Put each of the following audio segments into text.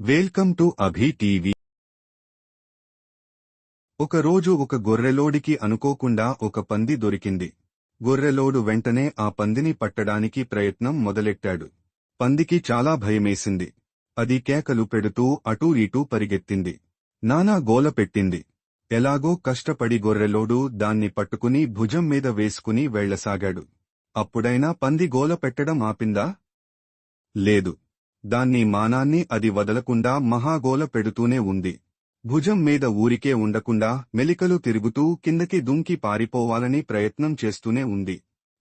Welcome to Abhi TV. ఒకరోజు ఒక గొర్రెలోడికి అనుకోకుండా ఒక పంది దొరికింది. గొర్రెలోడు వెంటనే ఆ పందిని పట్టడానికి ప్రయత్నం మొదలెట్టాడు. పందికి చాలా భయమేసింది. అది కేకలు పెడుతూ అటూ ఇటూ పరిగెత్తింది. నానా గోల పెట్టింది. ఎలాగో కష్టపడి గొర్రెలోడు దాన్ని పట్టుకుని భుజం మీద వేసుకుని వెళ్ళసాగాడు అప్పుడైనా పంది గోల పెట్టడం ఆపిందా? లేదు. దాన్ని మానాన్ని అది వదలకుండా మహాగోల పెడుతూనే ఉంది. భుజం మీద ఊరికే ఉండకుండా మెలికలు తిరుగుతూ కిందకి దుంకి పారిపోవాలని ప్రయత్నం చేస్తూనే ఉంది.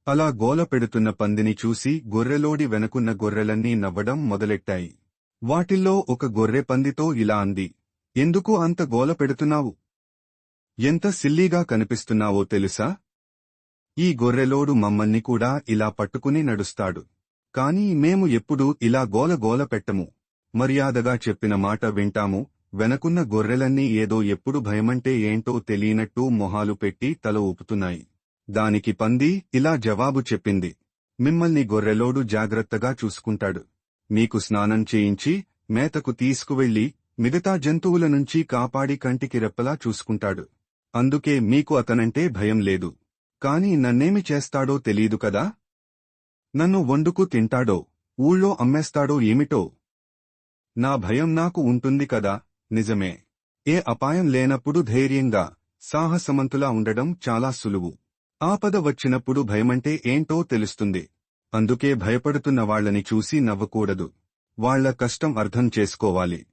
అలా గోల పెడుతున్న పందిని చూసి గొర్రెలోడి వెనకున్న గొర్రెలన్నీ నవ్వడం మొదలెట్టాయి. వాటిల్లో ఒక గొర్రె పందితో ఇలా అంది ఎందుకు అంత గోల పెడుతున్నావు? ఎంత సిల్లీగా కనిపిస్తున్నావో తెలుసా? ఈ గొర్రెలోడు మమ్మల్ని కూడా ఇలా పట్టుకుని నడుస్తాడు. కాని మేము ఎప్పుడూ ఇలా గోల గోల పెట్టము. మర్యాదగా చెప్పిన మాట వింటాము వెనకున్న గొర్రెలన్నీ ఏదో ఎప్పుడు భయమంటే ఏంటో తెలియనట్టు మొహాలు పెట్టి తల ఊపుతున్నాయి. దానికి పంది ఇలా జవాబు చెప్పింది మిమ్మల్ని గొర్రెలోడు జాగ్రత్తగా చూసుకుంటాడు. మీకు స్నానం చేయించి మేతకు తీసుకువెళ్ళి మిగతా జంతువుల నుంచి కాపాడి కంటికి రెప్పలా చూసుకుంటాడు. అందుకే మీకు అతనంటే భయం లేదు. కాని నన్నేమి చేస్తాడో తెలీదు కదా? నన్ను వండుకు తింటాడో ఊళ్ళో అమ్మేస్తాడో ఏమిటో? నా భయం నాకు ఉంటుంది కదా నిజమే. ఏ అపాయం లేనప్పుడు ధైర్యంగా సాహసమంతులా ఉండడం చాలా సులువు. ఆపద వచ్చినప్పుడు భయమంటే ఏంటో తెలుస్తుంది. అందుకే భయపడుతున్న వాళ్ళని చూసి నవ్వకూడదు. వాళ్ళ కష్టం అర్థం చేసుకోవాలి.